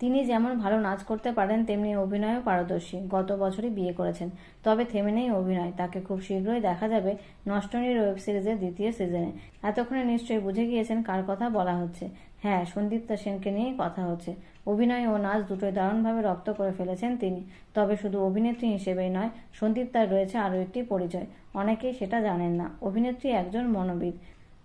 যেমন ভালো নাচ করতে পারেন, তেমনি অভিনয়ও পারদর্শী। গত বছরই বিয়ে করেছেন। তবে থেমে নেই অভিনয়। তাকে খুব শীঘ্রই দেখা যাবে নষ্টনীর ওয়েব সিরিজের দ্বিতীয় সিজনে। এতক্ষণে নিশ্চয়ই বুঝে গিয়েছেন কার কথা বলা হচ্ছে। হ্যাঁ সন্দীপ্তা সেনকে নিয়েই কথা হচ্ছে। অভিনয় ও নাচ দুটোই দারুণভাবে রপ্ত করে ফেলেছেন তিনি। তবে শুধু অভিনেত্রী হিসেবেই নয় সন্দীপ্তার রয়েছে আরও একটি পরিচয়। অনেকেই সেটা জানেন না। অভিনেত্রী একজন মনোবিদ।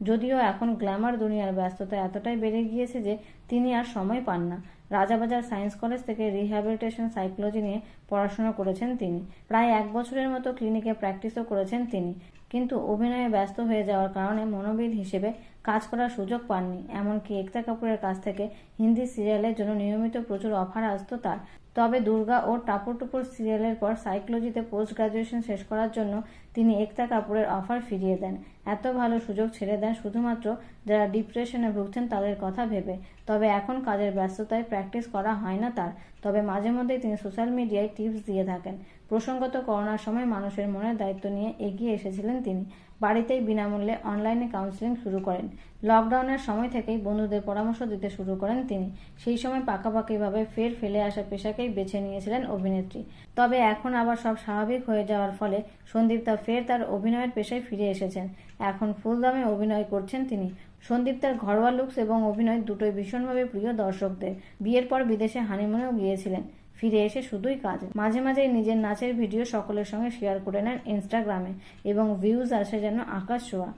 যদিও এখন গ্ল্যামার দুনিয়ার ব্যস্ততা এতটাই বেড়ে গিয়েছে যে তিনি আর সময় পান না। রাজাবাজার সায়েন্স কলেজ থেকে রিহ্যাবিলিটেশন সাইকোলজি নিয়ে পড়াশোনা করেছেন তিনি। প্রায় এক বছরের মতো ক্লিনিকে প্র্যাকটিসও করেছেন তিনি। কিন্তু অভিনয়ে ব্যস্ত হয়ে যাওয়ার কারণে মনোবিদ হিসেবে কাজ করার সুযোগ পাননি। এমনকি একতা কাপুরের কাছ থেকে হিন্দি সিরিয়ালের জন্য নিয়মিত প্রচুর অফার আসত তার। তবে দুর্গা ও টাপুর টুপুর সিরিয়ালের পর সাইকোলজিতে পোস্ট গ্রাজুয়েশন শেষ করার জন্য তিনি একতা কাপুরের অফার ফিরিয়ে দেন। এত ভালো সুযোগ ছেড়ে দেন শুধুমাত্র যারা ডিপ্রেশনে ভুগছেন তাদের কথা ভেবে। তবে এখন কাজের ব্যস্ততায় প্র্যাকটিস করা হয় না তার। তবে মাঝে মধ্যেই তিনি সোশ্যাল মিডিয়ায় টিপস দিয়ে থাকেন। প্রসঙ্গত করোনার সময় মানুষের মনের দায়িত্ব নিয়ে এগিয়ে এসেছিলেন তিনি। বাড়িতেই বিনামূল্যে অনলাইনে কাউন্সিলিং শুরু করেন। লকডাউনের সময় থেকেই বন্ধুদের পরামর্শ দিতে শুরু করেন তিনি। সেই সময় পাকাপাকিভাবে ফের ফেলে আসা পেশাকেই বেছে নিয়েছিলেন অভিনেত্রী। তবে এখন আবার সব স্বাভাবিক হয়ে যাওয়ার ফলে সন্দীপ্তা ফের তার অভিনয়ের পেশায় ফিরে এসেছেন। এখন ফুলদামে অভিনয় করছেন তিনি। সন্দীপ তার ঘরোয়া লুকস এবং অভিনয় দুটোই ভীষণভাবে প্রিয় দর্শকদের। বিয়ের পর বিদেশে হানিমুনেও গিয়েছিলেন। ফিরে এসে শুধুই কাজ। মাঝে মাঝে নিজের নাচের ভিডিও সকলের সঙ্গে শেয়ার করে নেন ইনস্টাগ্রামে এবং ভিউজ আসে যেন আকাশ ছোঁয়া।